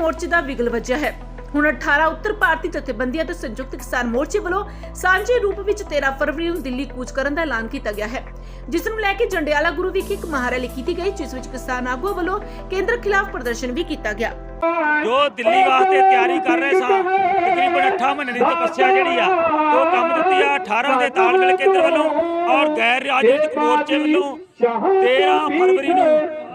ਮੋਰਚੇ ਦਾ ਵਿਗਲ ਵੱਜਿਆ ਹੈ। ਹੁਣ 18 ਉੱਤਰ ਭਾਰਤੀ ਜਥੇਬੰਦੀਆਂ ਤੇ ਸੰਯੁਕਤ ਕਿਸਾਨ ਮੋਰਚੇ ਵੱਲੋਂ ਸਾਂਝੇ ਰੂਪ ਵਿੱਚ 13 ਫਰਵਰੀ ਨੂੰ ਦਿੱਲੀ ਕੂਚ ਕਰਨ ਦਾ ਐਲਾਨ ਕੀਤਾ ਗਿਆ ਹੈ। ਜਿਸ ਨੂੰ ਲੈ ਕੇ ਜੰਡਿਆਲਾ ਗੁਰੂ ਵਿਖੇ ਇੱਕ ਮਹਾਰੈਲੀ ਕੀਤੀ ਗਈ, ਜਿਸ ਵਿੱਚ ਕਿਸਾਨ ਆਗੂਆਂ ਵੱਲੋਂ ਕੇਂਦਰ ਖਿਲਾਫ ਪ੍ਰਦਰਸ਼ਨ ਵੀ ਕੀਤਾ ਗਿਆ। ਜੋ ਦਿੱਲੀ ਵਾਸਤੇ ਤਿਆਰੀ ਕਰ ਰਹੇ ਸਾਂ, ਤਕਰੀਬਨ 8 ਮਹੀਨੇ ਦੀ ਤਪੱਸਿਆ ਜਿਹੜੀ ਆ, ਉਹ ਕੰਮ ਦਿੱਤੀ ਆ। 18 ਦੇ ਤਾਲਮੇਲ ਕੇਂਦਰ ਵੱਲੋਂ ਔਰ ਗੈਰ ਰਾਜਨੀਤਿਕ ਮੋਰਚੇ ਵੱਲੋਂ 13 ਫਰਵਰੀ ਨੂੰ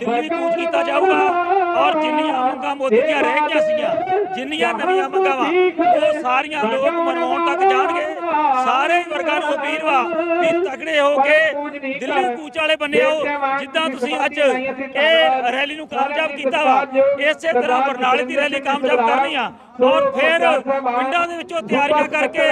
ਦਿੱਲੀ ਕੂਚ ਕੀਤਾ ਜਾਊਗਾ। ਔਰ ਜਿੰਨੀਆਂ ਮੰਗਾਂ ਮੋਦੀ ਦੀਆਂ ਰਹਿ ਗਈਆਂ ਸੀਗੀਆਂ ਜਿੰਨੀਆਂ ਨਵੀਆਂ ਮੰਗਾਂ ਵਾ ਉਹ ਸਾਰੀਆਂ ਲੋਕ ਮਨਵਾਉਣ ਤੱਕ ਜਾਣਗੇ। ਸਾਰੇ ਹੀ ਵਰਗਾਂ ਨੂੰ ਅਪੀਲ ਵਾ। ਵੀ ਤਗੜੇ ਹੋ ਕੇ ਦਿੱਲੀ ਕੂਚ ਵਾਲੇ ਬੰਨੇ ਆਓ। ਜਿੱਦਾਂ ਤੁਸੀਂ ਅੱਜ ਇਹ ਰੈਲੀ ਨੂੰ ਕਾਮਯਾਬ ਕੀਤਾ ਵਾ। ਇਸੇ ਤਰ੍ਹਾਂ ਬਰਨਾਲੇ ਦੀ ਰੈਲੀ ਕਾਮਯਾਬ ਕਰਨੀ ਆ। ਔਰ ਫਿਰ ਪਿੰਡਾਂ ਦੇ ਵਿੱਚੋਂ ਤਿਆਰੀਆਂ ਕਰਕੇ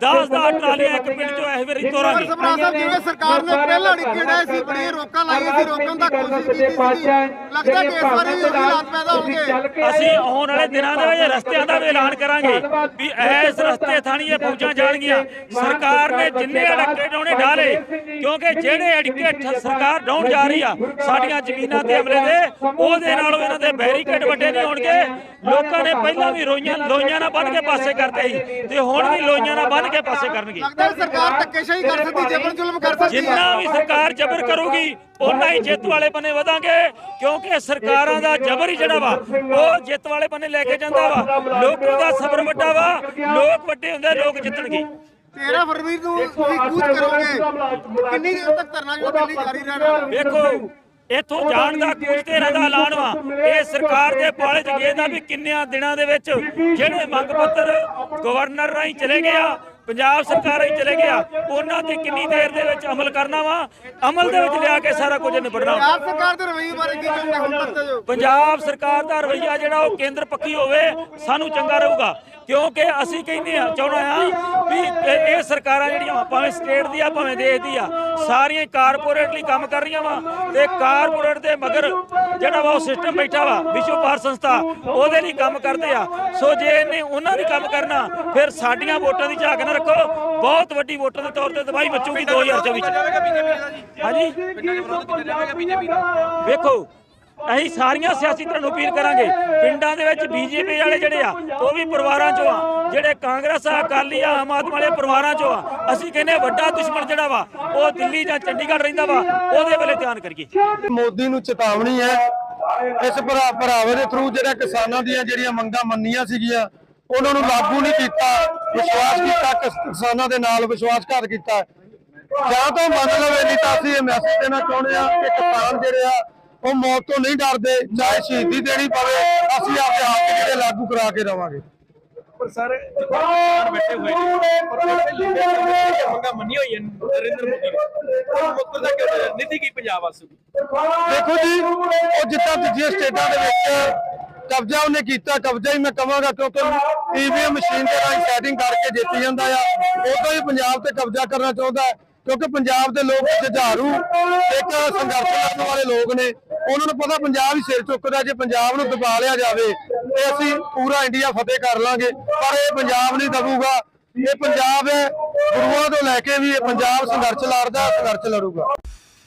10 ਦਾ ਟਰਾਲੀਆਂ ਇੱਕ ਪਿੰਡ ਚੋਂ ਇਸ ਵਾਰੀ ਤੋਰਾਂਗੇ ਸਾਹਿਬ ਜਿਵੇਂ ਸਰਕਾਰ ਨੇ ਪਹਿਲਾਂ ਕਿਹੜਾ ਸੀ ਬੜੀਆਂ ਰੋਕਾਂ ਲਾਈਆਂ ਸੀ ਰੋਕਣ ਦਾ ਕੋਸ਼ਿਸ਼ ਕੀਤੀ ਸੀ। ਲੱਗਦਾ ਕਿ ਇਸ ਵਾਰੀ ਵੀ ਹਾਲਾਤ ਪੈਦਾ ਹੋਣਗੇ। ਅਸੀਂ ਆਉਣ ਵਾਲੇ ਦਿਨਾਂ ਦੇ ਵਿੱਚ ਰਸਤਿਆਂ ਦਾ ਵੀ ਐਲਾਨ ਕਰਾਂਗੇ ਵੀ ਇਸ ਰਸਤੇ ਥਾਣੀਏ ਪਹੁੰਚਾਂ ਜਾਣਗੀਆਂ। ਸਰਕਾਰ ਨੇ ਜਿੰਨੇ ਅੜਕੇ ਡਾਉਣੇ ਢਾਲੇ ਕਿਉਂਕਿ ਜਿਹੜੇ ਅੜਕੇ ਸਰਕਾਰ ਡਾਉਣ ਜਾ ਰਹੀ ਆ ਸਾਡੀਆਂ ਜ਼ਮੀਨਾਂ ਤੇ ਹਮਲੇ ਦੇ ਉਹਦੇ ਨਾਲੋਂ ਇਹਨਾਂ ਦੇ ਬੈਰੀਕੇਡ ਵੱਡੇ ਨਹੀਂ ਹੋਣਗੇ। ਲੋਕਾਂ ਨੇ ਪਹਿਲਾਂ ਵੀ ਰੋਈਆਂ ਲੋਈਆਂ ਨਾਲ ਬੰਨ ਕੇ ਪਾਸੇ ਕਰਦੇ ਸੀ। ਤੇ ਹੁਣ ਵੀ ਲੋਈਆਂ ਨਾਲ ਬੰਨ ਕੇ ਪਾਸੇ ਕਰਨਗੇ। ਲੱਗਦਾ ਸਰਕਾਰ ਧੱਕੇਸ਼ਾਹੀ ਕਰ ਸਕਦੀ ਜਬਰ ਜ਼ੁਲਮ ਕਰ ਸਕਦੀ। ਜਿੰਨਾ ਵੀ ਸਰਕਾਰ ਜ਼ਬਰ ਕਰੂਗੀ ਉਹਨਾਂ ਹੀ ਜਿੱਤ ਵਾਲੇ ਬੰਨੇ ਵਧਾਂਗੇ ਕਿਉਂਕਿ ਸਰਕਾਰਾਂ ਦਾ ਜ਼ਬਰ ਹੀ ਜਿਹੜਾ ਵਾ ਉਹ ਜਿੱਤ ਵਾਲੇ ਬੰਨੇ ਲੈ ਕੇ ਜਾਂਦਾ ਵਾ। ਲੋਕਾਂ ਦਾ ਸਬਰ ਵੱਡਾ ਵਾ ਲੋਕ ਵੱਡੇ ਹੁੰਦੇ ਲੋਕ ਜਿੱਤਣਗੇ। 13 ਫਰਵਰੀ ਨੂੰ ਤੁਸੀਂ ਕੂਚ ਕਰੋਗੇ। ਕਿੰਨੀ ਦੇਰ ਤੱਕ ਧਰਨਾ ਜਿਹੜਾ ਦਿੱਲੀ ਜਾਰੀ ਰਹਿਣਾ? ਵੇਖੋ ਇੱਥੋਂ ਜਾਣ ਦਾ ਕੁਝ ਤੇਰਾ ਦਾ ਐਲਾਨ ਵਾ। ਇਹ ਸਰਕਾਰ ਦੇ ਪਾਲੇ ਚ ਗਏ ਦਾ ਵੀ ਕਿੰਨਿਆਂ ਦਿਨਾਂ ਦੇ ਵਿੱਚ ਜਿਹੜੇ ਮੰਗ ਪੱਤਰ ਗਵਰਨਰ ਰਾਹੀਂ ਚਲੇ ਗਏ ਆ ਪੰਜਾਬ ਸਰਕਾਰ ਰਾਹੀਂ ਚਲੇ ਗਿਆ ਉਹਨਾਂ ਤੇ ਕਿੰਨੀ ਦੇਰ ਦੇ ਵਿੱਚ ਅਮਲ ਕਰਨਾ ਵਾ? ਅਮਲ ਦੇ ਵਿੱਚ ਲਿਆ ਕੇ ਸਾਰਾ ਕੁਝ ਨਿਬੜਨਾ ਵਾ। ਪੰਜਾਬ ਸਰਕਾਰ ਦੇ ਰਵੱਈਏ ਬਾਰੇ ਕੀ ਕਹਿੰਦੇ ਹੁਣ ਤੱਕ ਦੇ ਜੋ ਪੰਜਾਬ ਸਰਕਾਰ ਦਾ ਰਵਈਆ ਜਿਹੜਾ ਉਹ ਕੇਂਦਰ ਪੱਖੀ ਹੋਵੇ ਸਾਨੂੰ ਚੰਗਾ ਰਹੂਗਾ। ਕਿਉਂਕਿ ਅਸੀਂ ਕਹਿੰਦੇ ਆ ਚਾਹੁੰਦਾ ਆ ਵੀ ਇਹ ਇਹ ਸਰਕਾਰਾਂ ਜਿਹੜੀਆਂ ਵਾ, ਭਾਵੇਂ ਸਟੇਟ ਦੀ ਆ ਭਾਵੇਂ ਦੇਸ਼ ਦੀ ਆ ਸਾਰੀਆਂ ਕਾਰਪੋਰੇਟ ਲਈ ਕੰਮ ਕਰ ਰਹੀਆਂ ਵਾ ਤੇ ਕਾਰਪੋਰੇਟ ਦੇ ਮਗਰ ਜਿਹੜਾ ਵਾ ਉਹ ਸਿਸਟਮ ਬੈਠਾ ਵਾ ਵਿਸ਼ਵ ਭਾਰ ਸੰਸਥਾ ਉਹਦੇ ਲਈ ਕੰਮ ਕਰਦੇ ਆ। ਸੋ ਜੇ ਇਹਨੇ ਉਹਨਾਂ ਦੀ ਕੰਮ ਕਰਨਾ ਫਿਰ ਸਾਡੀਆਂ ਵੋਟਾਂ ਦੀ ਝਾਕ ਨਾ ਰੱਖੋ। ਬਹੁਤ ਵੱਡੀ ਵੋਟਾਂ ਦੇ ਤੌਰ ਤੇ ਦਵਾਈ ਬਚੂਗੀ 2024 ਚ। ਹਾਂਜੀ? ਵੇਖੋ ਅਸੀਂ ਸਾਰੀਆਂ ਸਿਆਸੀ ਧਿਰਾਂ ਨੂੰ ਅਪੀਲ ਕਰਾਂਗੇ। ਪਿੰਡਾਂ ਦੇ ਵਿੱਚ ਬੀਜੇਪੀ ਵਾਲੇ ਜਿਹੜੇ ਆ, ਉਹ ਵੀ ਪਰਿਵਾਰਾਂ ਚੋਂ ਆ। ਜਿਹੜੇ ਕਾਂਗਰਸ ਆ, ਅਕਾਲੀ ਆ, ਆਮ ਆਦਮੀ ਵਾਲੇ ਪਰਿਵਾਰਾਂ ਚੋਂ ਆ। ਅਸੀਂ ਕਹਿੰਦੇ ਵੱਡਾ ਦੁਸ਼ਮਣ ਜਿਹੜਾ ਵਾ, ਉਹ ਦਿੱਲੀ ਜਾਂ ਚੰਡੀਗੜ੍ਹ ਰਹਿੰਦਾ ਵਾ, ਉਹਦੇ ਵੱਲੇ ਧਿਆਨ ਕਰੀਏ। ਮੋਦੀ ਨੂੰ ਚੇਤਾਵਨੀ ਹੈ, ਇਸ ਭਰਾ ਭਰਾਵੇ ਦੇ ਥਰੂ ਜਿਹੜਾ ਕਿਸਾਨਾਂ ਦੀਆਂ ਜਿਹੜੀਆਂ ਮੰਗਾਂ ਮੰਨੀਆਂ ਸੀਗੀਆਂ, ਉਹਨਾਂ ਨੂੰ ਲਾਗੂ ਨਹੀਂ ਕੀਤਾ, ਵਿਸ਼ਵਾਸ ਕੀਤਾ ਕਿਸਾਨਾਂ ਦੇ ਨਾਲ ਵਿਸ਼ਵਾਸਘਾਤ ਕੀਤਾ। ਜਾਂ ਤਾਂ ਮੰਨ ਲਵੇ ਨਹੀਂ ਤਾਂ ਅਸੀਂ ਇਹ ਮੈਸੇਜ ਦੇਣਾ ਚਾਹੁੰਦੇ ਆ ਕਿ ਕਿਸਾਨ ਜਿਹੜੇ ਆ ਉਹ ਮੌਤ ਤੋਂ ਨਹੀਂ ਡਰਦੇ ਚਾਹੇ ਸ਼ਹੀਦੀ ਦੇਣੀ ਪਵੇ ਅਸੀਂ ਆਪਦੇ ਹੱਕ ਜਿਹੜੇ ਲਾਗੂ ਕਰਾ ਕੇ ਰਵਾਂਗੇ। ਪਰ ਸਰ ਜਿੱਦਾਂ ਬੈਠੇ ਹੋਏ ਨੇ ਪਰ ਪਹਿਲੇ ਲੰਬੇ ਮੰਗਾ ਮੰਨੀ ਹੋਈ ਹੈ ਨਰਿੰਦਰ ਮੋਦੀ ਨੇ। ਉਹ ਮੁੱਕਰ ਦਾ ਕਿਉਂ ਨਹੀਂ? ਨੀਤੀ ਕੀ ਪੰਜਾਬ ਵਾਸਤੇ ਦੇਖੋ ਜੀ ਉਹ ਜਿੱਦਾਂ ਦੂਜੀਆਂ ਸਟੇਟਾਂ ਦੇ ਵਿੱਚ ਕਬਜ਼ਾ ਉਹਨੇ ਕੀਤਾ ਕਬਜ਼ਾ ਹੀ ਮੈਂ ਕਵਾਂਗਾ ਕਿਉਂਕਿ ਈਵੀਐਮ ਮਸ਼ੀਨ ਦੇ ਰਾਹੀਂ ਸੈਟਿੰਗ ਕਰਕੇ ਜਿੱਤ ਜਾਂਦਾ ਆ। ਉਦੋਂ ਹੀ ਪੰਜਾਬ ਤੇ ਕਬਜ਼ਾ ਕਰਨਾ ਚਾਹੁੰਦਾ ਕਿਉਂਕਿ ਪੰਜਾਬ ਦੇ ਲੋਕ ਜੁਝਾਰੂ ਇੱਕ ਸੰਘਰਸ਼ ਕਰਨ ਵਾਲੇ ਲੋਕ ਨੇ। ਉਹਨਾਂ ਨੂੰ ਪਤਾ ਪੰਜਾਬ ਹੀ ਸਿਰ ਚੁੱਕਦਾ ਜੇ ਪੰਜਾਬ ਨੂੰ ਦਬਾ ਲਿਆ ਜਾਵੇ ਤੇ ਅਸੀਂ ਪੂਰਾ ਇੰਡੀਆ ਫਤਿਹ ਕਰ ਲਾਂਗੇ ਪਰ ਇਹ ਪੰਜਾਬ ਨਹੀਂ ਦਬੂਗਾ ਇਹ ਪੰਜਾਬ ਹੈ ਗੁਰੂਆਂ ਤੋਂ ਲੈ ਕੇ ਵੀ ਇਹ ਪੰਜਾਬ ਸੰਘਰਸ਼ ਲੜਦਾ ਸੰਘਰਸ਼ ਲੜੂਗਾ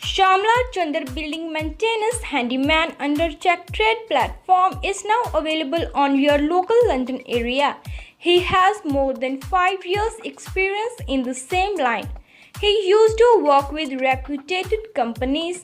Shamla Chandar Building Maintenance Handyman under Check Trade platform is now available on your local London area. He has more than 5 years experience in the same line. He used to work with reputed companies,